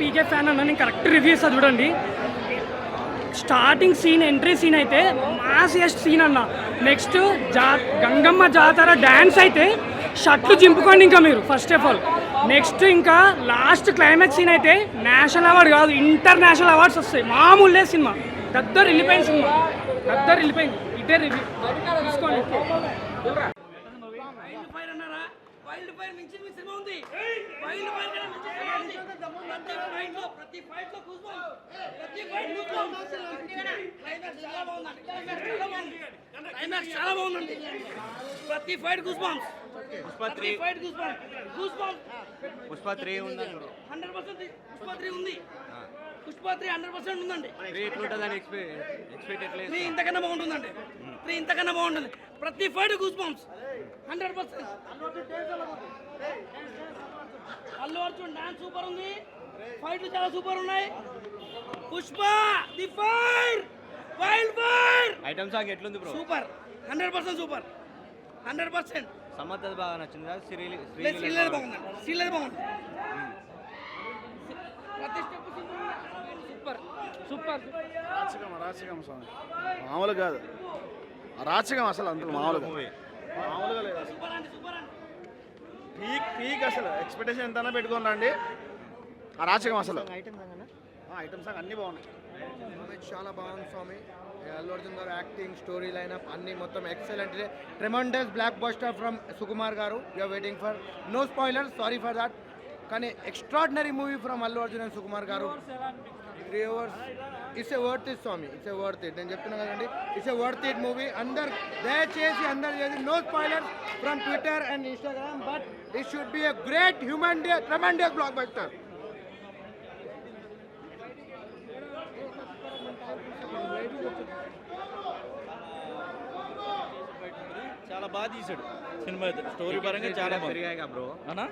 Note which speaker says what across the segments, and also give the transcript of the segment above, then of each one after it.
Speaker 1: పీకే fan అన్న నేను correct reviews చూడండి. స్టార్టింగ్ సీన్ ఎంట్రీ సీన్ అయితే మాసియస్ట్ సీన్ అన్న. నెక్స్ట్ జా గంగమ్మ జాతర డ్యాన్స్ అయితే షర్ట్లు చింపుకోండి ఇంకా మీరు ఫస్ట్ ఆఫ్ ఆల్ నెక్స్ట్ ఇంకా లాస్ట్ క్లైమాక్స్ సీన్ అయితే నేషనల్ అవార్డు కాదు ఇంటర్నేషనల్ అవార్డ్స్ వస్తాయి. మామూలే సినిమా. దగ్గర వెళ్ళిపోయింది సినిమా. దగ్గర వెళ్ళిపోయింది. ఇదే రివ్యూ తీసుకోండి. వైల్డ్ ఫైర్ మించి సినిమా ఉంది. వైల్డ్ ఫైర్ ప్రతి ఫైట్లో ప్రతి ఫైట్ క్లైమాక్స్ చాలా బాగుందండి క్లైమాక్స్ చాలా బాగుంది బాగుందండి ప్రతి fight goose bumps three fight goose bumps
Speaker 2: Pushpa three ఉంది
Speaker 1: హండ్రెడ్ పర్సెంట్ పుష్ప త్రీ ఉంది పుష్ప త్రీ హండ్రెడ్ పర్సెంట్ ఉందండి
Speaker 2: త్రీ
Speaker 1: ఇంతకన్నా బాగుంటుందండి త్రీ ఇంతకన్నా బాగుంటుంది ప్రతి fight goose bumps hundred percent Allu Arjun dance super ఉంది ఫైట్లు చాలా సూపర్ ఉన్నాయి. Pushpa the fire wild fire.
Speaker 2: Item song ఎట్లుంది bro?
Speaker 1: Super. Hundred percent super. Hundred percent.
Speaker 2: సమర్థత బాగా నచ్చిందా? శ్రీలి
Speaker 1: లేదు శ్రీలేదు బాగుందండి శ్రీలేదు బాగుంది. ప్రతి స్టెప్ సూపర్. సూపర్.
Speaker 3: రాచకం రాచకం స్వామి మామూలు కాదు. రాచకం అసలు అంత మామూలుగా. మామూలుగా లేదు అసలు. పీక్ పీక్ అసలు. ఎక్స్పెక్టేషన్ ఎంతైనా పెట్టుకోనండి ఆ రాచకం అసలు. ఐటమ్ సాంగ్ అన్నీ? బాగున్నాయి.
Speaker 4: చాలా బాగుంది స్వామి. అల్లు అర్జున్ గారు యాక్టింగ్ స్టోరీ లైనప్ అన్ని మొత్తం excellent tremendous blockbuster from Sukumar garu. You're waiting for no spoiler sorry for that కానీ extraordinary movie from Allu Arjun and Sukumar garu. Three hours it's a worth it Swamy. It's a worth it నేను చెప్తున్నా కదండి it's a worth it movie అందరు దయచేసి అందరు చేసి no spoiler from Twitter and Instagram but it should be a great human day tremendous blockbuster
Speaker 5: చాలా బాగా తీసాడు సినిమా అయితే. స్టోరీ పరంగా చాలా బాగుంది.
Speaker 2: పెరిగాయి బ్రో
Speaker 5: అన్నా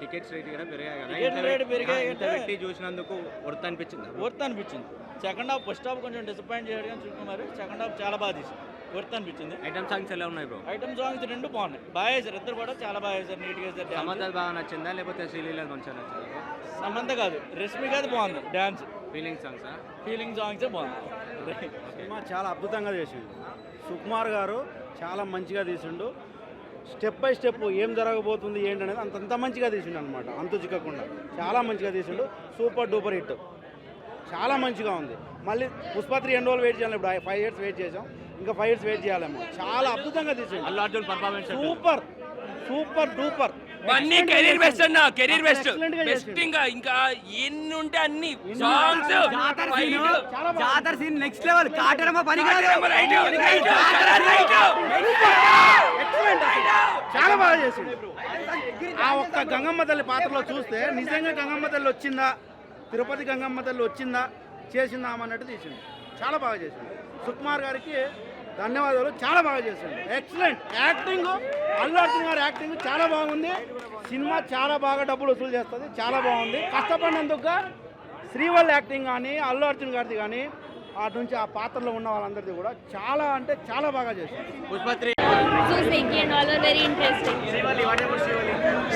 Speaker 2: టికెట్స్ రేట్ కూడా పెరిగాయి కదా.
Speaker 5: టికెట్ రేట్ పెరిగాయి అంటే-
Speaker 2: పెట్టి చూసినందుకు వర్త్ అనిపించింది
Speaker 5: వర్త్ అనిపించింది. సెకండ్ హాఫ్ ఫస్ట్ హాఫ్ కొంచెం డిసప్పాయింట్ చేయడం కానీ సుకుమార్ సెకండ్ హాఫ్ చాలా బాగా తీసాడు వర్త్ అనిపించింది.
Speaker 2: ఐటమ్ సాంగ్స్ ఎలా ఉన్నాయి బ్రో
Speaker 5: ఐటమ్ సాంగ్స్ రెండు బాగున్నాయి. బాగా వేసారు ఇద్దరు కూడా చాలా బాగా వేసారు నీట్గా వేసారు
Speaker 2: సమర్థత బాగా నచ్చిందా లేకపోతే శ్రీలీల మంచిగా నచ్చిందా
Speaker 5: సమంత కాదు రష్మిక అది బాగుంది. డ్యాన్స్
Speaker 2: ఫీలింగ్ సాంగ్సా
Speaker 5: ఫీలింగ్ సాంగ్సే బాగుంది
Speaker 6: సినిమా చాలా అద్భుతంగా చేసిండు సుకుమార్ గారు చాలా మంచిగా తీసిండు. స్టెప్ బై స్టెప్ ఏం జరగబోతుంది ఏంటనేది అంత అంత మంచిగా తీసిండు అనమాట అంతు చిక్కకుండా. చాలా మంచిగా తీసిండు. Super duper hit. చాలా మంచిగా ఉంది. మళ్ళీ పుష్ప త్రీ ఎన్ని రోజులు వెయిట్ చేయాలి. ఇప్పుడు ఫైవ్ ఇయర్స్ వెయిట్ చేసాం. ఇంకా ఫైవ్ ఇయర్స్ వెయిట్ చేయాలేమో. చాలా అద్భుతంగా తీసిండు.
Speaker 2: Allu Arjun performance
Speaker 6: super. Super duper.
Speaker 7: అన్ని కెరీర్ బెస్ట్ అన్న కెరీర్ బెస్ట్ బెస్ట్. ఇంకా ఇంకా ఎన్ని ఉంటే అన్ని సాంగ్స్
Speaker 6: జాతర
Speaker 4: సీన్ నెక్స్ట్ లెవెల్ కాటరమ్మ పని
Speaker 6: చాలా బాగా చేసిండు ఆ ఒక్క గంగమ్మ తల్లి పాత్రలో చూస్తే నిజంగా గంగమ్మ తల్లి వచ్చిందా? తిరుపతి గంగమ్మ తల్లి వచ్చిందా? చేసిందా? అన్నట్టు తీసిండు చాలా బాగా చేసిండు సుకుమార్ గారికి ధన్యవాదాలు. చాలా బాగా చేసిండు ఎక్సలెంట్ యాక్టింగ్ అల్లు అర్జున్ గారి యాక్టింగ్ చాలా బాగుంది. సినిమా చాలా బాగా డబ్బులు వసూలు చేస్తుంది. చాలా బాగుంది. కష్టపడినందుకు శ్రీవల్ యాక్టింగ్ కానీ అల్లు అర్జున్ గారిది కానీ అటు నుంచి ఆ పాత్రలో ఉన్న వాళ్ళందరిది కూడా చాలా అంటే చాలా బాగా చేసిండు
Speaker 2: Pushpa three
Speaker 8: So Seki and all were very interesting.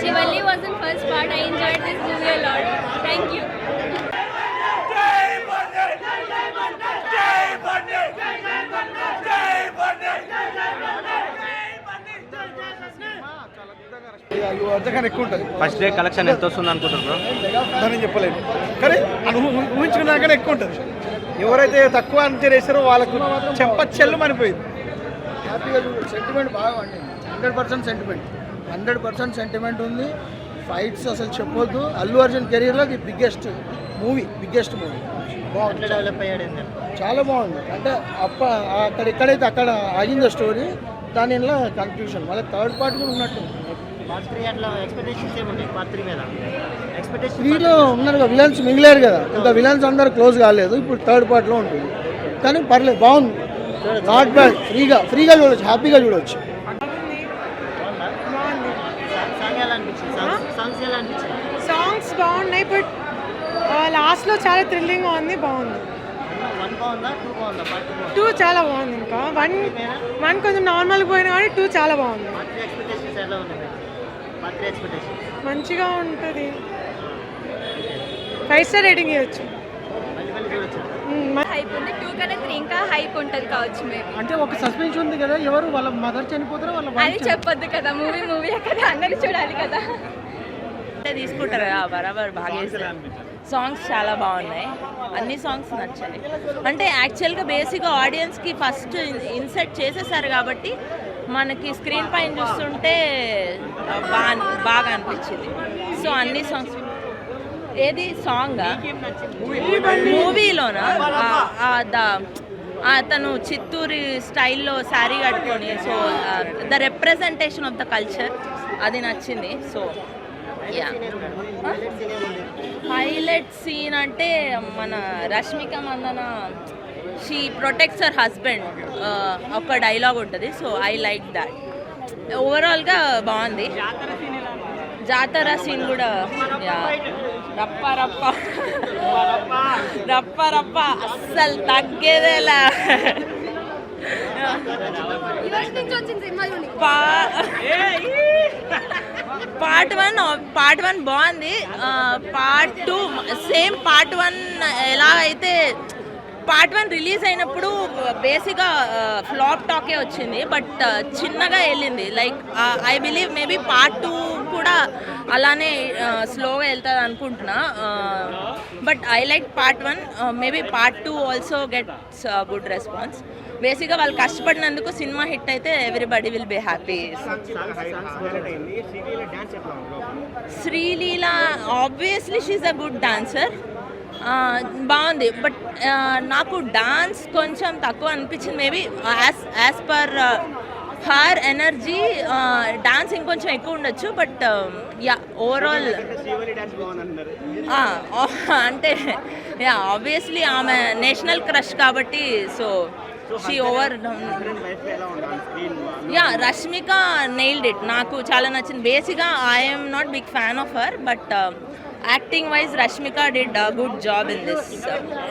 Speaker 8: Shivali was in first part. I enjoyed this movie a lot. Thank you.
Speaker 4: Allu Arjun garu ఎక్కువ ఉంటుంది.
Speaker 2: ఫస్ట్ డే కలెక్షన్ ఎంత వస్తుంది అనుకుంటారు బ్రో
Speaker 4: దాన్ని చెప్పలేదు కానీ అది ఊహ- ఊహించుకున్నా కానీ ఎక్కువ ఉంటుంది. ఎవరైతే తక్కువ అంచనా వేసారో వాళ్ళకు చెప్ప చెల్లు మనిపోయింది. హ్యాపీగా సెంటిమెంట్ బాగా వండింది hundred percent sentiment hundred percent sentiment ఉంది. ఫైట్స్ అసలు చెప్పొద్దు. అల్లు అర్జున్ కెరీర్లో the biggest movie biggest movie బాగుంది డెవలప్ అయ్యాడు చాలా బాగుంది. అంటే అప్ప అక్కడ ఎక్కడైతే అక్కడ ఆగిందో స్టోరీ దాని వల్ల కన్ఫ్యూషన్ మళ్ళీ థర్డ్ పార్ట్ కూడా ఉన్నట్టు త్రీలో ఉన్నారు కదా విలన్స్ మిగిలేరు కదా. ఇంకా విలన్స్ అందరు క్లోజ్ కాలేదు. ఇప్పుడు థర్డ్ పార్ట్లో ఉంటుంది. కానీ పర్లేదు బాగుంది. నాట్ బ్యాడ్ ఫ్రీగా ఫ్రీగా చూడొచ్చు హ్యాపీగా చూడొచ్చు.
Speaker 9: సాంగ్స్ బాగున్నాయి బట్ లాస్ట్లో చాలా థ్రిల్లింగ్ ఉంది బాగుంది. టూ చాలా బాగుంది ఇంకా. వన్ వన్ కొంచెం నార్మల్ పోయినా కానీ టూ చాలా బాగుంది. మంచిగా ఉంటుంది. ఫైవ్ స్టార్ రేటింగ్ ఇవ్వచ్చు.
Speaker 8: హైప్ ఉంది టూ కన్నా త్రీ ఇంకా హైప్ ఉంటుంది కావచ్చు మేబీ.
Speaker 10: అంటే ఒక సస్పెన్స్ ఉంది కదా ఎవరు వాళ్ళ మదర్ చనిపోతారో వాళ్ళ
Speaker 8: అది చెప్పొద్దు కదా మూవీ మూవీ కదా అందరూ చూడాలి కదా.
Speaker 11: తీసుకుంటారు కదా బరాబర్ బాగా సాంగ్స్ చాలా బాగున్నాయి. అన్ని సాంగ్స్ నచ్చాయి అంటే యాక్చువల్గా బేసిక్గా ఆడియన్స్కి ఫస్ట్ ఇన్సెట్ చేసేసారు కాబట్టి మనకి స్క్రీన్ పైన చూస్తుంటే బాగా బాగా అనిపించింది. సో అన్ని సాంగ్స్ ఏది? సాంగ్? మూవీలోనా? అతను చిత్తూరు స్టైల్లో శారీ కట్టుకొని so the representation of the culture అది నచ్చింది. So yeah. హైలైట్ సీన్ అంటే మన Rashmika Mandanna she protects her husband ఒక డైలాగ్ ఉంటుంది. సో ఐ లైక్ దాట్ ఓవరాల్గా బాగుంది. జాతర సీన్ కూడా రప్ప రప్ప. రప్ప రప్ప. అస్సలు తగ్గేదేలా పార్ట్ వన్ పార్ట్ వన్ బాగుంది. Part two same part one ఎలా అయితే పార్ట్ వన్ రిలీజ్ అయినప్పుడు బేసిక్గా ఫ్లాప్ టాకే వచ్చింది. బట్ చిన్నగా వెళ్ళింది. Like I believe maybe part two కూడా అలానే స్లోగా వెళ్తుంది అనుకుంటున్నా. But I like part one. Maybe part two also gets good response బేసిక్గా వాళ్ళు కష్టపడినందుకు సినిమా హిట్ అయితే everybody will be happy. Sreeleela obviously she's a good dancer బాగుంది. బట్ నాకు డాన్స్ కొంచెం తక్కువ అనిపించింది. Maybe as as per her energy dance ఇంకొంచెం ఎక్కువ ఉండొచ్చు. బట్ యా ఓవరాల్ అంటే యా ఆబ్వియస్లీ ఆమె నేషనల్ క్రష్ కాబట్టి so she over yeah Rashmika nailed it నాకు చాలా నచ్చింది. బేసిక్గా I'm not big fan of her but acting wise Rashmika did good job in this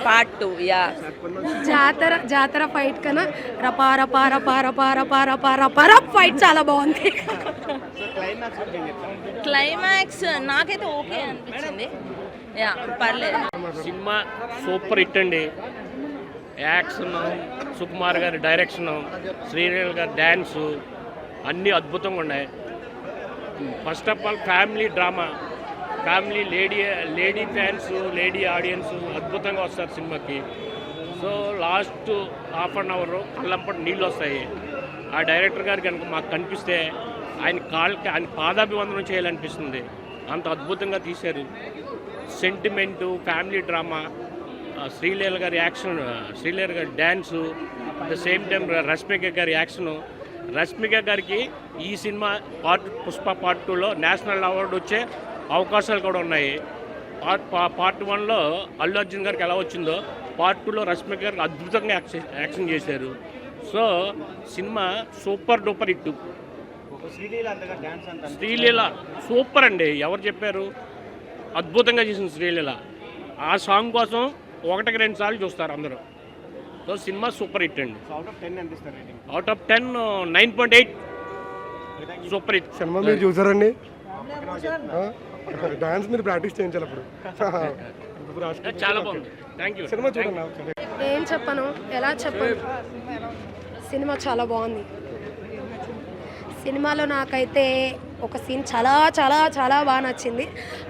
Speaker 11: part two yeah
Speaker 12: జాతర జాతర fight కన్నా రపా రపా రపా రపా రపా రపా రపా రప్ ఫైట్ చాలా బాగుంది.
Speaker 11: క్లైమాక్స్ నాకైతే ఓకే అనిపించింది. యా పర్లేదు.
Speaker 13: సినిమా సూపర్ హిట్ అండి. యాక్షన్ సుకుమార్ గారి డైరెక్షన్ శ్రీరేల్ గారి డ్యాన్సు అన్నీ అద్భుతంగా ఉన్నాయి. First of all family drama family lady lady fans lady audience అద్భుతంగా వస్తారు సినిమాకి. So last half an hour కళ్ళంపటి నీళ్ళు వస్తాయి. ఆ డైరెక్టర్ గారు కనుక మాకు కనిపిస్తే ఆయన కాళ్ళకి ఆయన పాదాభివందనం చేయాలనిపిస్తుంది. అంత అద్భుతంగా తీశారు. Sentiment family drama Sreeleela Sreeleela గారి యాక్షన్ శ్రీలీల గారి dance at the same time Rashmika గారి యాక్షను రష్మిక గారికి ఈ సినిమా పార్ట్ పుష్ప పార్ట్ టూలో నేషనల్ అవార్డు వచ్చే అవకాశాలు కూడా ఉన్నాయి. పార్ట్ పా- పార్ట్ వన్లో అల్లు అర్జున్ గారికి ఎలా వచ్చిందో పార్ట్ టూలో రష్మిక గారికి అద్భుతంగా యాక్షన్ యాక్షన్ చేశారు. So cinema super duper hit. Sreeleela super అండి. ఎవరు చెప్పారు? అద్భుతంగా చేసింది శ్రీలీల. ఆ సాంగ్ కోసం ఒకటికి రెండు సార్లు చూస్తారు అందరూ. సో సినిమా సూపర్ హిట్ అండి. Out of ten nine point eight super hit.
Speaker 14: Cinema మీరు చూసారండి? డాన్స్ మీరు ప్రాక్టీస్ చేయించాలి అప్పుడు.
Speaker 13: చాలా బాగుంది. థ్యాంక్ యూ
Speaker 14: సినిమా చూడండి.
Speaker 12: ఏం చెప్పను? ఎలా చెప్పను? సినిమా చాలా బాగుంది. సినిమాలో నాకైతే ఒక సీన్ చాలా చాలా చాలా బాగా నచ్చింది.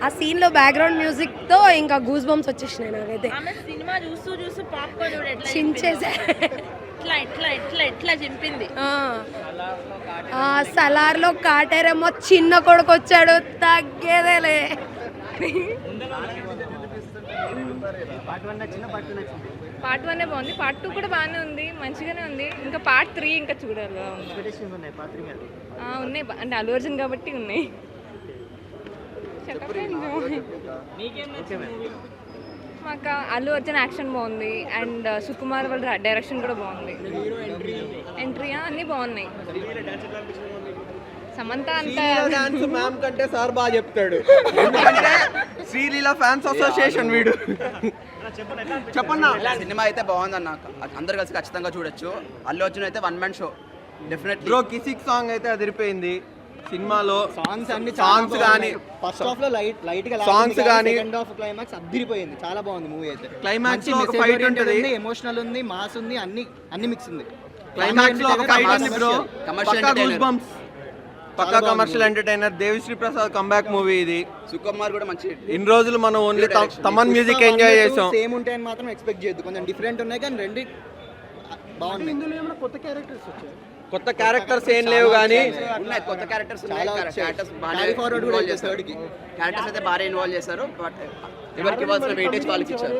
Speaker 12: ఆ సీన్లో బ్యాక్గ్రౌండ్ మ్యూజిక్తో ఇంకా గూస్ బంప్స్ వచ్చేసినాయి నాకైతే.
Speaker 11: ఆమె సినిమా చూస్తూ చూస్తూ పాప్కార్న్ చూడు ఎట్లా
Speaker 12: చించేసే.
Speaker 11: ఇట్లా ఇట్లా ఇట్లా ఇట్లా చింపింది.
Speaker 12: ఆ. ఆ, సలార్లో కాటేరేమో చిన్న కొడుకు వచ్చాడు తగ్గేదేలే.
Speaker 8: పార్ట్ వన్ బాగుంది. పార్ట్ టూ కూడా బాగానే ఉంది మంచిగానే ఉంది. ఇంకా పార్ట్ త్రీ ఇంకా చూడాలి. ఆ, ఉన్నాయి. అంటే అల్లు అర్జున్ కాబట్టి ఉన్నాయి. చెప్పండి. మాకు అల్లు అర్జున్ యాక్షన్ బాగుంది అండ్ సుకుమార్ వాళ్ళ డైరెక్షన్ కూడా బాగుంది. ఎంట్రీ అన్నీ బాగున్నాయి. సమంత అంత
Speaker 4: డాన్స్ మ్యామ్ కంటే సార్ బాగా చెప్తాడు. ఎందుకంటే శ్రీలీల ఫ్యాన్స్ అసోసియేషన్ వీడు. చెప్పన్నా?
Speaker 15: సినిమా అయితే బాగుందన్న. అందరు కలిసి ఖచ్చితంగా చూడొచ్చు. అల్లు అర్జున్ అయితే one man show definitely
Speaker 4: bro Kissik song అయితే అదిరిపోయింది.
Speaker 15: సినిమాలో
Speaker 4: సాంగ్స్ అన్ని
Speaker 15: సాంగ్స్ కానీ
Speaker 4: ఫస్ట్ హాఫ్లో లైట్ లైట్గా
Speaker 15: Songs గానీ-
Speaker 4: సెకండ్ హాఫ్ క్లైమాక్స్ అద్దరిపోయింది. చాలా బాగుంది మూవీ అయితే.
Speaker 15: క్లైమాక్స్లో ఒక ఫైట్ ఉంటుంది.
Speaker 4: ఎమోషనల్ ఉంది మాస్ ఉంది అన్ని అన్ని మిక్స్ ఉంది.
Speaker 15: క్లైమాక్స్లో ఒక ఫైట్ ఉంది బ్రో
Speaker 4: entertainer.
Speaker 15: గూస్ బంప్స్ పక్కా commercial entertainer Devi Sri Prasad comeback movie ఇది.
Speaker 4: సుకుమార్ కూడా మంచి
Speaker 15: ఇన్ని రోజులు మనం ఓన్లీ తమన్ మ్యూజిక్ ఎంజాయ్ చేసాం.
Speaker 4: సేమ్ ఉంటాయని మాత్రం ఎక్స్పెక్ట్ చేయొద్దు. కొంచెం డిఫరెంట్ ఉన్నాయి కానీ రెండు బాగుంది ఇందులో కొత్త క్యారెక్టర్స్ వచ్చాయి?
Speaker 15: కొత్త క్యారెక్టర్స్ ఏం లేవు కానీ
Speaker 4: ఉన్నాయి కొత్త క్యారెక్టర్స్
Speaker 15: ఉన్నాయి.
Speaker 4: క్యారెక్టర్స్ బాగా ఫార్వర్డ్ కూడా చేస్తారు క్యారెక్టర్స్ అయితే బాగా ఇన్వాల్వ్ చేశారు బట్ ఎవరికి ఇవ్వాల్సిన వెయిటేజ్ వాళ్ళకి ఇచ్చారు.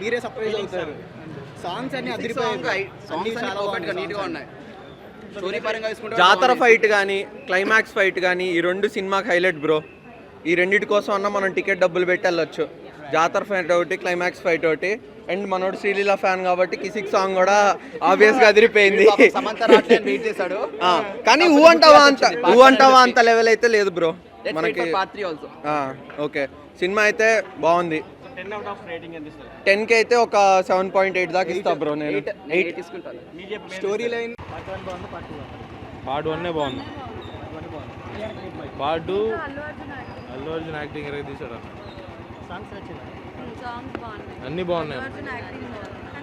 Speaker 4: మీరే సర్ప్రైజ్ అవుతారు. సాంగ్స్ అన్ని అదిరిపోయాయి. సాంగ్స్ చాలా బాగుంటాయి నీట్గా ఉన్నాయి. స్టోరీ పరంగా తీసుకుంటే
Speaker 15: జాతర ఫైట్ కానీ క్లైమాక్స్ ఫైట్ కానీ ఈ రెండు సినిమాకి హైలైట్ బ్రో ఈ రెండింటి కోసం అన్న మనం టికెట్ డబ్బులు పెట్టి వెళ్ళొచ్చు. జాతర ఫైట్ ఒకటి క్లైమాక్స్ ఫైట్ ఒకటి. అండ్ మనోడు శ్రీలీల ఫ్యాన్ కాబట్టి కిసిక్ సాంగ్ కూడా ఆబ్వియస్గా అదిరిపోయింది.
Speaker 4: చేశాడు.
Speaker 15: కానీ ఊ అంటావా అంత ఊ అంటావా అంత లెవెల్ అయితే లేదు బ్రో మనకి ఓకే సినిమా అయితే బాగుంది. టెన్కి అయితే ఒక సెవెన్ పాయింట్ ఎయిట్ దాకా ఇస్తా బ్రో నేను.
Speaker 4: ఎయిట్ స్టోరీ లైన్
Speaker 16: పార్ట్ వన్నే బాగుంది? Part two Allu Arjun acting ఎరగ తీసాడు అన్నీ బాగున్నాయి.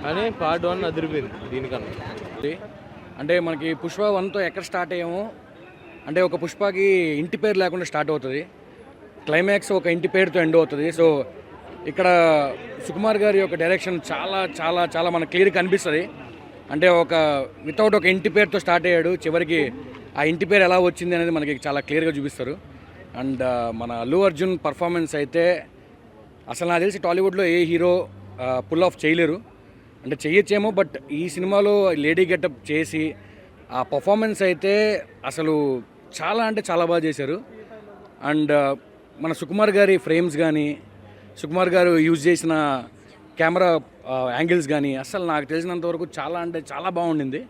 Speaker 16: కానీ పార్ట్ వన్ అదిరిపోయింది దీనికన్నా.
Speaker 10: అంటే మనకి పుష్ప వన్తో ఎక్కడ స్టార్ట్ అయ్యామో అంటే ఒక పుష్పకి ఇంటి పేరు లేకుండా స్టార్ట్ అవుతుంది. క్లైమాక్స్ ఒక ఇంటి పేరుతో ఎండ్ అవుతుంది. సో ఇక్కడ సుకుమార్ గారి యొక్క డైరెక్షన్ చాలా చాలా చాలా మనకు క్లియర్గా కనిపిస్తుంది. అంటే ఒక వితౌట్ ఒక ఇంటి పేరుతో స్టార్ట్ అయ్యాడు చివరికి ఆ ఇంటి పేరు ఎలా వచ్చింది అనేది మనకి చాలా క్లియర్గా చూపిస్తారు. అండ్ మన అల్లు అర్జున్ పర్ఫార్మెన్స్ అయితే అసలు నాకు తెలిసి టాలీవుడ్లో ఏ హీరో పుల్ ఆఫ్ చేయలేరు. అంటే చేయొచ్చేమో బట్ ఈ సినిమాలో లేడీ గెటప్ చేసి ఆ పర్ఫార్మెన్స్ అయితే అసలు చాలా అంటే చాలా బాగా చేశారు. అండ్ మన సుకుమార్ గారి ఫ్రేమ్స్ కానీ సుకుమార్ గారు యూజ్ చేసిన కెమెరా యాంగిల్స్ కానీ అసలు నాకు తెలిసినంత వరకు చాలా అంటే చాలా బాగుండింది.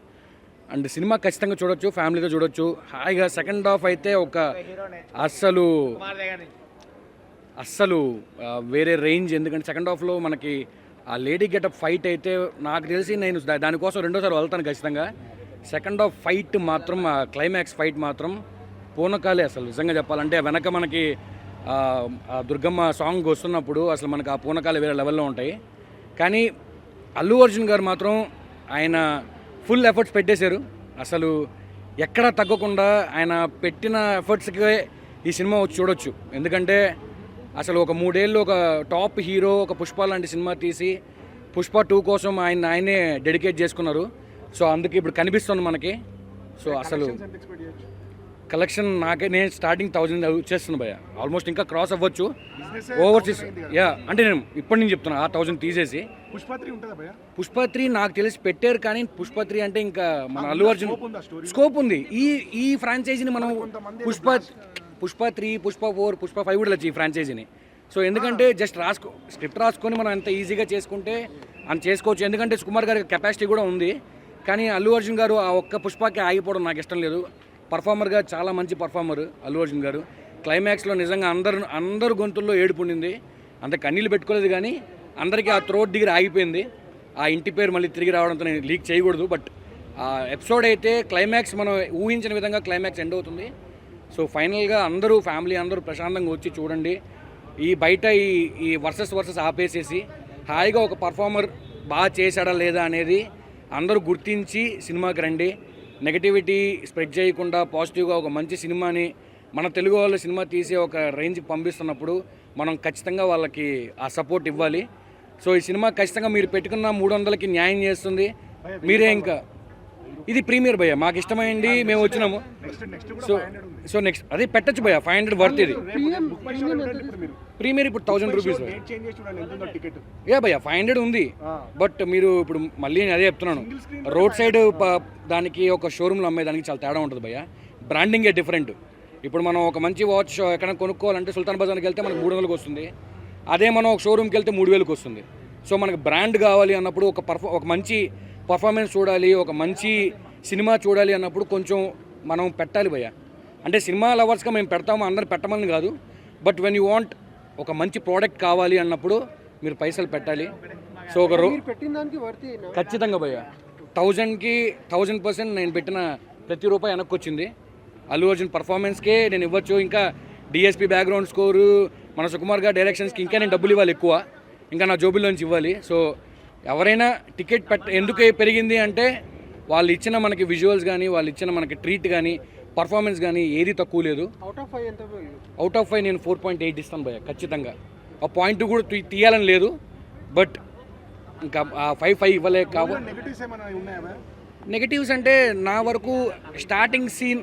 Speaker 10: అండ్ సినిమా ఖచ్చితంగా చూడొచ్చు ఫ్యామిలీతో చూడొచ్చు. హాయిగా సెకండ్ హాఫ్ అయితే ఒక అస్సలు అస్సలు వేరే రేంజ్. ఎందుకంటే సెకండ్ హాఫ్లో మనకి ఆ లేడీ గెటప్ ఫైట్ అయితే నాకు తెలిసి నేను దానికోసం రెండోసారి వెళ్తాను ఖచ్చితంగా. సెకండ్ హాఫ్ ఫైట్ మాత్రం ఆ క్లైమాక్స్ ఫైట్ మాత్రం పూనకాలే అసలు నిజంగా చెప్పాలంటే. వెనక మనకి ఆ, దుర్గమ్మ సాంగ్ వస్తున్నప్పుడు అసలు మనకి ఆ పూనకాలు వేరే లెవెల్లో ఉంటాయి. కానీ అల్లు అర్జున్ గారు మాత్రం ఆయన ఫుల్ ఎఫర్ట్స్ పెట్టేశారు. అసలు ఎక్కడా తగ్గకుండా ఆయన పెట్టిన ఎఫర్ట్స్కి ఈ సినిమా వచ్చి చూడొచ్చు. ఎందుకంటే అసలు ఒక మూడేళ్ళు ఒక టాప్ హీరో ఒక పుష్ప లాంటి సినిమా తీసి పుష్ప టూ కోసం ఆయన ఆయనే డెడికేట్ చేసుకున్నారు. సో అందుకే ఇప్పుడు కనిపిస్తుంది మనకి. సో అసలు కలెక్షన్ నాకే నేను స్టార్టింగ్ థౌజండ్ వచ్చేస్తుంది భయ ఆల్మోస్ట్ ఇంకా క్రాస్ అవ్వచ్చు. ఓవర్సీస్ యా అంటే నేను ఇప్పటి నుంచి చెప్తున్నా ఆ థౌజండ్ తీసేసి.
Speaker 14: పుష్ప త్రీ
Speaker 10: నాకు తెలిసి పెట్టారు కానీ పుష్ప త్రీ అంటే ఇంకా మన అల్లు అర్జున్ స్కోప్ ఉంది ఈ ఈ ఫ్రాంచైజీని మనం Pushpa Pushpa three Pushpa four Pushpa five కూడా వచ్చి ఈ ఫ్రాంచైజీని సో ఎందుకంటే జస్ట్ రాసుకో స్క్రిప్ట్ రాసుకొని మనం ఎంత ఈజీగా చేసుకుంటే అని చేసుకోవచ్చు. ఎందుకంటే సుకుమార్ గారి కెపాసిటీ కూడా ఉంది. కానీ అల్లు అర్జున్ గారు ఆ ఒక్క పుష్పకి ఆగిపోవడం నాకు ఇష్టం లేదు. పర్ఫార్మర్గా చాలా మంచి పర్ఫార్మర్ అల్లు అర్జున్ గారు. క్లైమాక్స్లో నిజంగా అందరు అందరు గొంతుల్లో ఏడుపు ఉండింది. అంత కన్నీళ్ళు పెట్టుకోలేదు కానీ అందరికీ ఆ త్రోట్ దగ్గర ఆగిపోయింది. ఆ ఇంటి పేరు మళ్ళీ తిరిగి రావడంతో నేను లీక్ చేయకూడదు. బట్ ఆ ఎపిసోడ్ అయితే క్లైమాక్స్ మనం ఊహించిన విధంగా క్లైమాక్స్ ఎండ్ అవుతుంది. సో ఫైనల్గా అందరూ ఫ్యామిలీ అందరూ ప్రశాంతంగా వచ్చి చూడండి. ఈ బయట ఈ ఈ వర్సెస్ వర్సెస్ ఆపేసేసి హాయిగా ఒక పర్ఫార్మర్ బాగా చేశాడా లేదా అనేది అందరూ గుర్తించి సినిమాకి రండి. నెగటివిటీ స్ప్రెడ్ చేయకుండా పాజిటివ్గా ఒక మంచి సినిమాని మన తెలుగు వాళ్ళ సినిమా తీసే ఒక రేంజ్కి పంపిస్తున్నప్పుడు మనం ఖచ్చితంగా వాళ్ళకి ఆ సపోర్ట్ ఇవ్వాలి. సో ఈ సినిమా ఖచ్చితంగా మీరు పెట్టుకున్న మూడు వందలకి న్యాయం చేస్తుంది. మీరే ఇంకా ఇది ప్రీమియర్ భయ్య మాకు ఇష్టమైంది మేము వచ్చినాము. సో సో నెక్స్ట్ అదే పెట్టచ్చు భయ్య ఫైవ్ హండ్రెడ్ వర్త్ ఇది. ప్రీమియర్ ఇప్పుడు థౌజండ్ రూపీస్
Speaker 14: చేంజ్ చేసి చూడండి ఎంత ఉందో టికెట్
Speaker 10: ఏ భయ్య ఫైవ్ హండ్రెడ్ ఉంది. బట్ మీరు ఇప్పుడు మళ్ళీ నేను అదే చెప్తున్నాను. రోడ్ సైడ్ దానికి ఒక షోరూమ్లో అమ్మేదానికి చాలా తేడా ఉంటుంది భయ్య. బ్రాండింగే డిఫరెంట్ ఇప్పుడు మనం ఒక మంచి వాచ్ ఎక్కడ కొనుక్కోవాలంటే సుల్తాన్ బజార్కి వెళ్తే మనకు మూడు వందలకు వస్తుంది. అదే మనం ఒక షోరూమ్కి వెళ్తే మూడు వేలకు వస్తుంది. సో మనకు బ్రాండ్ కావాలి అన్నప్పుడు ఒక పర్ఫా ఒక మంచి పర్ఫార్మెన్స్ చూడాలి ఒక మంచి సినిమా చూడాలి అన్నప్పుడు కొంచెం మనం పెట్టాలి భయ్య. అంటే సినిమా లవర్స్గా మేము పెడతాము అందరు పెట్టమని కాదు. బట్ వెన్ యూ వాంట్ ఒక మంచి ప్రోడక్ట్ కావాలి అన్నప్పుడు మీరు పైసలు పెట్టాలి. సో ఒక రో ఖచ్చితంగా భయ్య. థౌజండ్కి థౌజండ్ పర్సెంట్ నేను పెట్టిన ప్రతి రూపాయి వెనక్కి వచ్చింది అల్లు అర్జున్ పర్ఫార్మెన్స్కే నేను ఇవ్వచ్చు. ఇంకా డిఎస్పి బ్యాక్గ్రౌండ్ స్కోరు మన సుకుమార్ గారి డైరెక్షన్స్కి ఇంకా నేను డబ్బులు ఇవ్వాలి ఎక్కువ. ఇంకా నా జోబుల్లోంచి ఇవ్వాలి. సో ఎవరైనా టికెట్ పెట్ట ఎందుకు పెరిగింది అంటే వాళ్ళు ఇచ్చిన మనకి విజువల్స్ కానీ వాళ్ళు ఇచ్చిన మనకి ట్రీట్ కానీ పర్ఫార్మెన్స్ కానీ ఏది తక్కువ లేదు.
Speaker 14: అవుట్ ఆఫ్ ఫైవ్ ఎంత
Speaker 10: అవుట్ ఆఫ్ ఫైవ్ నేను ఫోర్ పాయింట్ ఎయిట్ ఇస్తాను భయ్య ఖచ్చితంగా. ఆ పాయింట్ కూడా తీ- తీయాలని లేదు బట్ ఇంకా ఆ ఫైవ్ ఫైవ్ ఇవ్వలేక కావు
Speaker 14: నెగటివ్స్
Speaker 10: అంటే నా వరకు స్టార్టింగ్ సీన్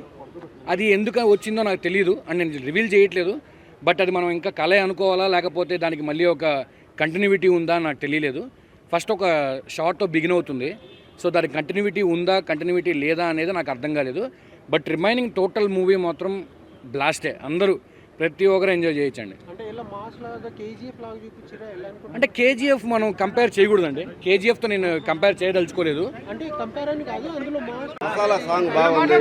Speaker 10: అది ఎందుకు వచ్చిందో నాకు తెలియదు అండ్ నేను రివీల్ చేయట్లేదు బట్ అది మనం ఇంకా కళ అనుకోవాలా లేకపోతే దానికి మళ్ళీ ఒక కంటిన్యూటీ ఉందా నాకు తెలియలేదు. ఫస్ట్ ఒక షార్ట్తో బిగిన్ అవుతుంది. సో దానికి కంటిన్యూటీ ఉందా కంటిన్యూటీ లేదా అనేది నాకు అర్థం కాలేదు. బట్ రిమైనింగ్ టోటల్ మూవీ మాత్రం బ్లాస్టే. అందరూ ప్రతి ఒక్కరు ఎంజాయ్ చేయొచ్చండి.
Speaker 14: అంటే ఇలా మాస్ లాగా కేజీఎఫ్ లాగా చూపించారా ఎలా అనుకుంటున్నా
Speaker 10: అంటే కేజీఎఫ్ మనం కంపేర్ చేయకూడదండి. కేజీఎఫ్తో నేను కంపేర్ చేయదలుచుకోలేదు.
Speaker 14: అంటే కంపేర్ అని కాదు అందులో మాస్
Speaker 17: మసాలా సాంగ్ బాగుంది.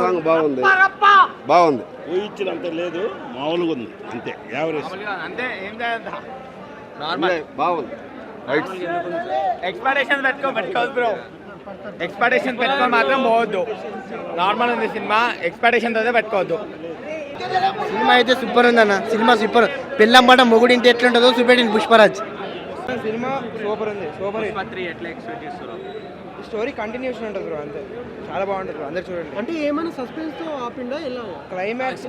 Speaker 17: సాంగ్ బాగుంది. బాగుంది.
Speaker 18: ఊహించినంత లేదు మామూలుగా ఉంది. అంతే యావరేజ్.
Speaker 2: అంతే ఏం చేద్దాం
Speaker 17: బాగుంది. రైట్
Speaker 2: ఎక్స్పెక్టేషన్ పెట్టుకో పెట్టుకోవద్దు బ్రో ఎక్స్పెక్టేషన్ పెట్టుకొని మాత్రం పోవద్దు. నార్మల్ ఉంది సినిమా ఎక్స్పెక్టేషన్ తోనే పెట్టుకోవద్దు.
Speaker 12: సినిమా అయితే సూపర్ ఉందన్న సినిమా సూపర్. పెళ్ళంబట మొగుడింటి ఎట్లుంటుందో చూపెట్టింది పుష్పరాజ్.
Speaker 2: సినిమా సూపర్ ఉంది సూపర్ ఎట్లా ఎక్స్పెక్ట్ చేస్తారు.
Speaker 12: స్టోరీ కంటిన్యూషన్ ఉంటుంది బ్రో అంతే. చాలా బాగుంటుంది బ్రో అందరు చూడండి.
Speaker 14: అంటే ఏమైనా సస్పెన్స్తో ఆపిండా ఎలా
Speaker 12: క్లైమాక్స్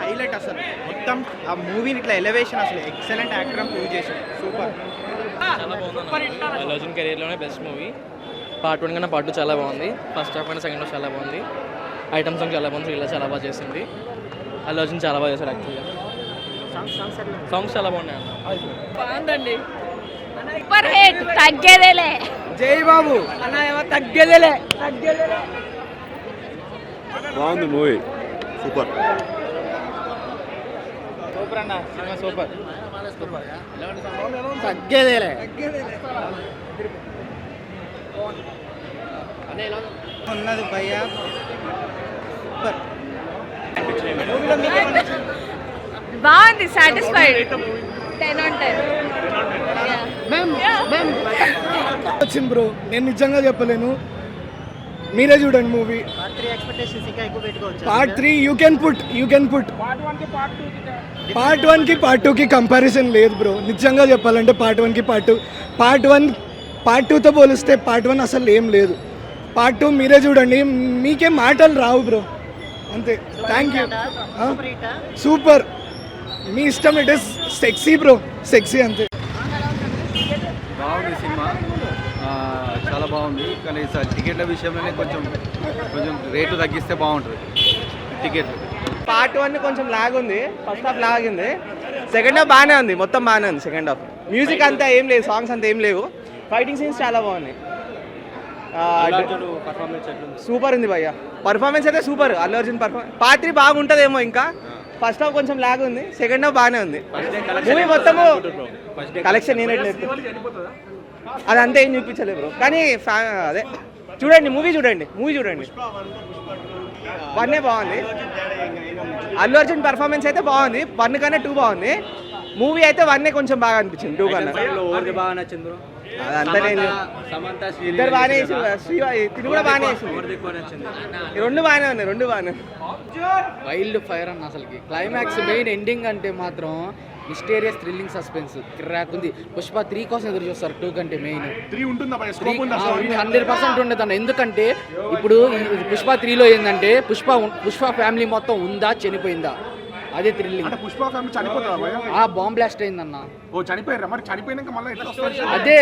Speaker 2: హైలైట్ అసలు. మొత్తం ఆ మూవీని ఇట్లా ఎలివేషన్ అసలు. ఎక్సలెంట్ యాక్టర్ ప్రూవ్ చేశాడు. సూపర్
Speaker 19: అర్జున్ కెరీర్లోనే బెస్ట్ మూవీ పార్ట్ వన్ కన్నా పార్ట్ టూ చాలా బాగుంది. ఫస్ట్ హాఫ్ కన్నా సెకండ్ హాఫ్ చాలా బాగుంది. ఐటమ్ సాంగ్ చాలా బాగుంది. రీల్ చాలా బాగా చేసింది. అల్లు అర్జున్ చాలా బాగా చేశాడు యాక్చువల్గా సాంగ్స్ చాలా బాగున్నాయి అన్న.
Speaker 8: బాగుందండి. సూపర్ హిట్ తగ్గేదేలే.
Speaker 12: జై బాబు.
Speaker 20: అన్న ఏమో తగ్గేదేలే. తగ్గేదేలే.
Speaker 17: బాగుంది మూవీ సూపర్.
Speaker 2: సూపర్ అన్న సినిమా సూపర్.
Speaker 12: తగ్గేదేలే.
Speaker 2: ఉన్నది భయ్యా.
Speaker 8: బాగుంది సాటిస్ఫైడ్ టెన్ ఆన్ టెన్
Speaker 20: వచ్చింది బ్రో నేను నిజంగా చెప్పలేను. మీరే చూడండి movie. Part three you can put you can put part వన్కి పార్ట్ టూకి కంపారిజన్ లేదు బ్రో నిజంగా చెప్పాలంటే పార్ట్ వన్కి part two part one part టూతో పోలిస్తే పార్ట్ వన్ అసలు ఏం లేదు. పార్ట్ టూ మీరే చూడండి. మీకేం మాటలు రావు బ్రో అంతే. థ్యాంక్ యూ సూపర్ మీ ఇష్టం it is sexy bro sexy అంతే.
Speaker 21: బాగుంది సినిమా. బాగుంది. కానీ సార్ టికెట్ల విషయంలోనే కొంచెం కొంచెం రేటు తగ్గిస్తే బాగుంటుంది. టికెట్లు.
Speaker 2: పార్ట్ వన్ కొంచెం లాగ్ ఉంది ఫస్ట్ హాఫ్ లాగ్ ఉంది సెకండ్ హాఫ్ బాగానే ఉంది. మొత్తం బాగానే ఉంది సెకండ్ హాఫ్. మ్యూజిక్ అంతా ఏం లేదు. సాంగ్స్ అంతా ఏం లేవు. ఫైటింగ్ సీన్స్ చాలా బాగున్నాయి. సూపర్ ఉంది భయ్య. పర్ఫార్మెన్స్ అయితే super Allu Arjun performance part three బాగుంటుందేమో ఇంకా. ఫస్ట్ హాఫ్ కొంచెం లాగ్ ఉంది సెకండ్ హాఫ్ బాగానే ఉంది. మూవీ మొత్తము కలెక్షన్ నేనట్లేదు అదంతా ఏం చూపించలేదు బ్రో. కానీ అదే. చూడండి మూవీ చూడండి మూవీ చూడండి. వన్నే బాగుంది. అల్లు అర్జున్ పర్ఫార్మెన్స్ అయితే బాగుంది వన్ కన్నా టూ బాగుంది. మూవీ అయితే వన్నే కొంచెం బాగా అనిపించింది టూ కన్నా.
Speaker 19: బాగా నచ్చింది
Speaker 2: అదంతా నేను ఇద్దరు బాగానే తిని కూడా బాగానే రెండు బాగానే ఉన్నాయి రెండు బాగానే
Speaker 22: వైల్డ్ ఫైర్ అన్న అసలుకి. క్లైమాక్స్ మెయిన్ ఎండింగ్ అంటే మాత్రం మిస్టీరియస్ థ్రిల్లింగ్ సస్పెన్స్. కిరాక్ ఉంది. పుష్ప త్రీ కోసం ఎదురు చూస్తారు. టూ కంటే మెయిన్
Speaker 14: త్రీ ఉంటుందా
Speaker 22: హండ్రెడ్ పర్సెంట్ ఉండదు అన్న. ఎందుకంటే ఇప్పుడు పుష్ప త్రీలో ఏంటంటే పుష్ప పుష్ప ఫ్యామిలీ మొత్తం ఉందా? చనిపోయిందా? అదే థ్రిల్లింగ్
Speaker 14: అంటే పుష్ప ఫ్యామిలీ చనిపోతుందా భయ్యా?
Speaker 22: ఆ బాంబ్ బ్లాస్ట్ అయిందన్న.
Speaker 14: ఓ చనిపోయారా? మరి చనిపోయినాక మళ్ళీ ఎట్లా వస్తారు
Speaker 22: అదే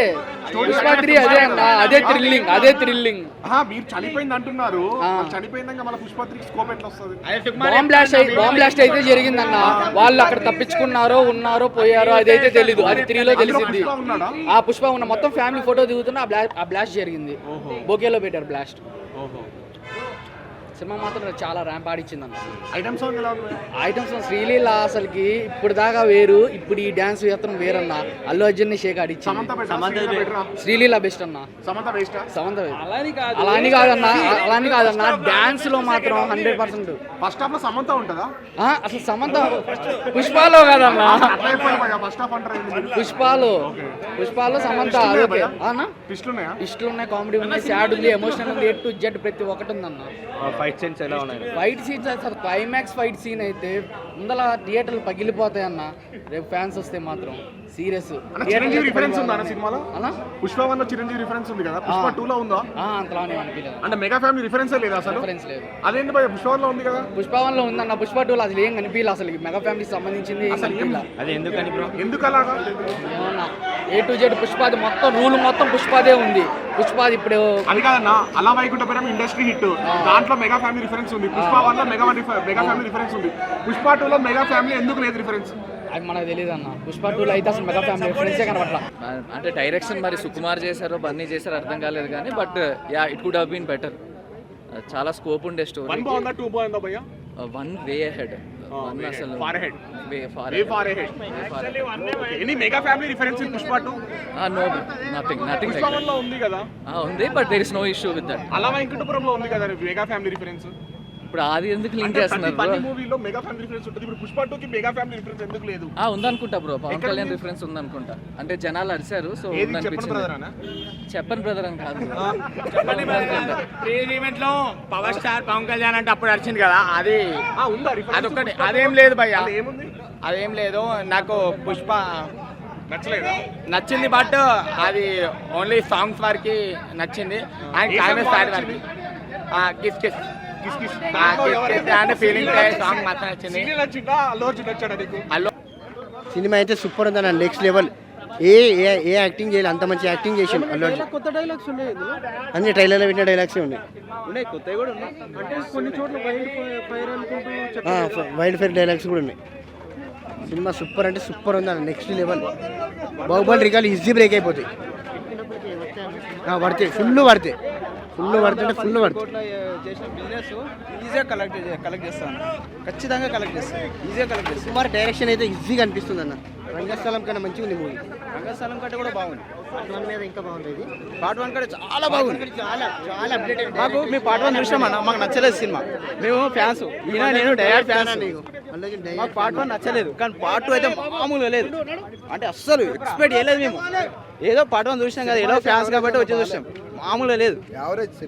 Speaker 22: పుష్ప త్రీ అదే అన్న అదే థ్రిల్లింగ్ అదే థ్రిల్లింగ్
Speaker 14: ఆహా, మీరు చనిపోయింది అంటున్నారు.
Speaker 22: ఆ.
Speaker 14: మరి చనిపోయినాక మళ్ళీ పుష్ప త్రీ స్కోప్ ఎట్లా వస్తుంది?
Speaker 22: బాంబ్ బ్లాస్ట్ అయి బాంబ్ బ్లాస్ట్ అయితే జరిగిందన్న. వాళ్ళు అక్కడ తప్పించుకున్నారో ఉన్నారో పోయారో అదైతే తెలీదు. అది త్రీలో తెలిసింది
Speaker 14: పుష్ప ఉన్నాడా?
Speaker 22: ఆ పుష్ప ఉన్న మొత్తం ఫ్యామిలీ ఫోటో దిగుతున్న ఆ బ్లాస్ట్ ఆ బ్లాస్ట్ జరిగింది. బోకేలో పెట్టారు బ్లాస్ట్ సినిమా మాత్రం చాలా ర్యాంప్ ఆడిచ్చింది అన్న
Speaker 14: ఐటమ్ సాంగ్ ఎలా ఉంది?
Speaker 22: ఐటమ్స్ శ్రీలీల అసలుకి ఇప్పుడు దాకా వేరు ఇప్పుడు ఈ డ్యాన్స్ వేత్రం వేరన్న. అల్లు అర్జున్ని షేక్ ఆడిచ్చింది.
Speaker 14: బెటర్?
Speaker 22: శ్రీలీల బెస్ట్ అన్న.
Speaker 14: సమంత బెస్ట్?
Speaker 22: సమంత అలా అని కాదన్న అలా అని కాదన్న. డ్యాన్స్లో మాత్రం హండ్రెడ్ పర్సెంట్.
Speaker 14: ఫస్ట్ హాఫ్లో సమంత ఉంటుందా?
Speaker 22: అసలు సమంత పుష్పాలో కాదన్నా? పుష్పాలు. పుష్పాలో సమంత.
Speaker 14: Twist ఉన్నాయా
Speaker 22: ఓకే.
Speaker 14: భయ్యా?
Speaker 22: అన్న?
Speaker 14: ట్విస్ట్లు ఉన్నాయా?
Speaker 22: ఇష్టలు ఉన్నాయి కామెడీ ఉన్నాయి సాడ్ ఉంది ఎమోషనల్ ఉంది ఎటు జెడ్ ప్రతి ఒక్కటి ఉందన్న.
Speaker 2: ఫైట్ సీన్స్ ఎలా ఉన్నాయి?
Speaker 22: ఫైట్ సీన్స్ అసలు క్లైమాక్స్ ఫైట్ సీన్ అయితే ముందల థియేటర్లు పగిలిపోతాయి అన్న రేపు ఫ్యాన్స్ వస్తే మాత్రం సీరియస్.
Speaker 14: అన్న చిరంజీవి రిఫరెన్స్ ఉందా అన్న సినిమాలో?
Speaker 22: అన్న?
Speaker 14: పుష్ప వన్లో చిరంజీవి రిఫరెన్స్ ఉంది కదా? పుష్ప టూ లో ఉందా?
Speaker 22: అంతలానే అనిపించలేదు
Speaker 14: అంటే మెగా ఫ్యామిలీ రిఫరెన్సే లేదా అసలు?
Speaker 22: రిఫరెన్స్ లేదు.
Speaker 14: అదేంటి భయ్యా పుష్ప వన్లో ఉంది కదా?
Speaker 22: పుష్పవన్లో ఉందన్న పుష్ప టూలో అసలు ఏం కనిపించలేదు అసలు మెగా ఫ్యామిలీకి సంబంధించింది
Speaker 2: అది ఎందుకని బ్రో
Speaker 14: ఎందుకు అలాగా
Speaker 22: ఏ టు జెడ్ పుష్పాది మొత్తం రూల్ మొత్తం పుష్పాదే ఉంది. పుష్పాది ఇప్పుడు
Speaker 14: అది కాదన్న అలా వైకుంఠపురం ఇండస్ట్రీ హిట్ దాంట్లో మెగా ఫ్యామిలీ రిఫరెన్స్ ఉంది. పుష్ప వన్లో మెగా మెగా ఫ్యామిలీ రిఫరెన్స్ ఉంది. పుష్ప టూ లో మెగా ఫ్యామిలీ ఎందుకు లేదు రిఫరెన్స్?
Speaker 22: అది మనకు తెలియదు అన్న. పుష్ప టూలో అయితే అసలు మెగా ఫ్యామిలీ రిఫరెన్సే కనబట్ల
Speaker 16: అంటే డైరెక్షన్ మరి సుకుమార్ చేశారో బన్నీ చేశారో అర్థం కాలేదు కానీ but ya it could have been better చాలా స్కోప్ ఉండే
Speaker 14: వన్
Speaker 16: స్టోరీ
Speaker 14: బాగుందా టూ బాగుందా భయ్యా?
Speaker 16: వన్ వే హెడ్ వన్ అసలు
Speaker 14: far head
Speaker 16: way far
Speaker 14: way far head any mega family reference in Pushpa two
Speaker 16: no nothing nothing
Speaker 14: Pushpa వన్లో ఉంది కదా?
Speaker 16: ఉంది but there is no issue with that
Speaker 14: అలా వైకుంఠపురంలో ఉంది కదా మెగా ఫ్యామిలీ రిఫరెన్స్
Speaker 16: ఇప్పుడు అది ఎందుకు లింక్ చేస్తున్నారు
Speaker 14: ప్రతి? మూవీలో మెగా ఫ్యామిలీ రిఫరెన్స్ ఉంటుంది. ఇప్పుడు పుష్ప టూ కి మెగా ఫ్యామిలీ రిఫరెన్స్ ఎందుకు లేదు?
Speaker 16: ఆ ఉందనుకుంటా బ్రో పవన్ కళ్యాణ్
Speaker 14: ఉంది?
Speaker 16: రిఫరెన్స్ ఉందనుకుంటా. అంటే జనాలు అరిశారు సో ఉందనిపించింది
Speaker 14: బ్రదర్ అన్న.
Speaker 16: చెప్పని బ్రదర్ అని కాదు
Speaker 19: ప్రీ ఈవెంట్లో పవర్ స్టార్ పవన్ కళ్యాణ్ అంటే అప్పుడు అరిచింది కదా అది
Speaker 14: ఆ, ఉందా రిఫరెన్స్?
Speaker 19: అదొకటి అదేం లేదు భయ్య. అదేం లేదు. నాకు పుష్ప
Speaker 14: నచ్చలేదా?
Speaker 19: నచ్చింది బట్ అది ఓన్లీ సాంగ్స్ వరకు నచ్చింది. అండ్
Speaker 14: బాగా
Speaker 19: వరకు. Kiss kiss.
Speaker 14: Kiss kiss.
Speaker 19: Feeling song మాత్రం నచ్చింది?
Speaker 14: అల్లో
Speaker 12: సినిమా అయితే సూపర్ ఉందన్న నెక్స్ట్ లెవెల్ ఏ ఏ ఏ యాక్టింగ్ చేయాలి అంత మంచి యాక్టింగ్ చేసి అల్లు అర్జున్.
Speaker 23: కొత్త డైలాగ్స్ ఉన్నాయి
Speaker 12: అన్ని ట్రైలర్లో పెట్టిన డైలాగ్సే ఉన్నాయి.
Speaker 23: ఉన్నాయి కొత్తవి కూడా ఉన్నాయి. అంటే కొన్ని చోట్ల వైల్డ్ ఫైర్ అనుకుంటూ
Speaker 12: వైల్డ్ ఫైర్ డైలాగ్స్ కూడా ఉన్నాయి. సినిమా సూపర్ అంటే సూపర్ ఉందన్న next level Baahubali record easy break అయిపోతాయి. ఆ, పడతాయి ఫుల్ పడతాయి. ఫుల్ పడుతుంటే ఫుల్ పడతాయి
Speaker 23: చేసిన బిజినెస్ ఈజీగా కలెక్ట్ కలెక్ట్ చేస్తాను. ఖచ్చితంగా కలెక్ట్ చేస్తాను. ఈజీగా కలెక్ట్ చేస్తాను.
Speaker 12: సుమారు డైరెక్షన్ అయితే ఈజీగా అనిపిస్తుంది అన్న. రంగస్థలం కన్నా మంచిగా ఉంది మూవీ
Speaker 23: రంగస్థలం కంటే కూడా బాగుంది.
Speaker 12: మీద ఇంకా బాగుంది ఇది.
Speaker 23: పార్ట్ వన్ కంటే చాలా బాగుంది.
Speaker 12: చాలా చాలా అప్డేట్
Speaker 23: మాకు మీ పార్ట్ వన్ చూసామన్న మాకు నచ్చలేదు సినిమా. మేము ఫ్యాన్స్ ఈయన నేను డైరెక్ట్ ఫ్యాన్స్ మాకు పార్ట్ వన్ నచ్చలేదు. కానీ పార్ట్ టూ అయితే మామూలుగా లేదు. అంటే అస్సలు ఎక్స్పెక్ట్ చేయలేదు మేము. ఏదో పార్ట్ వన్ చూసినాం కదా ఏదో ఫ్యాన్స్ కాబట్టి వచ్చి చూసాం మామూలుగా లేదు. యావరేజ్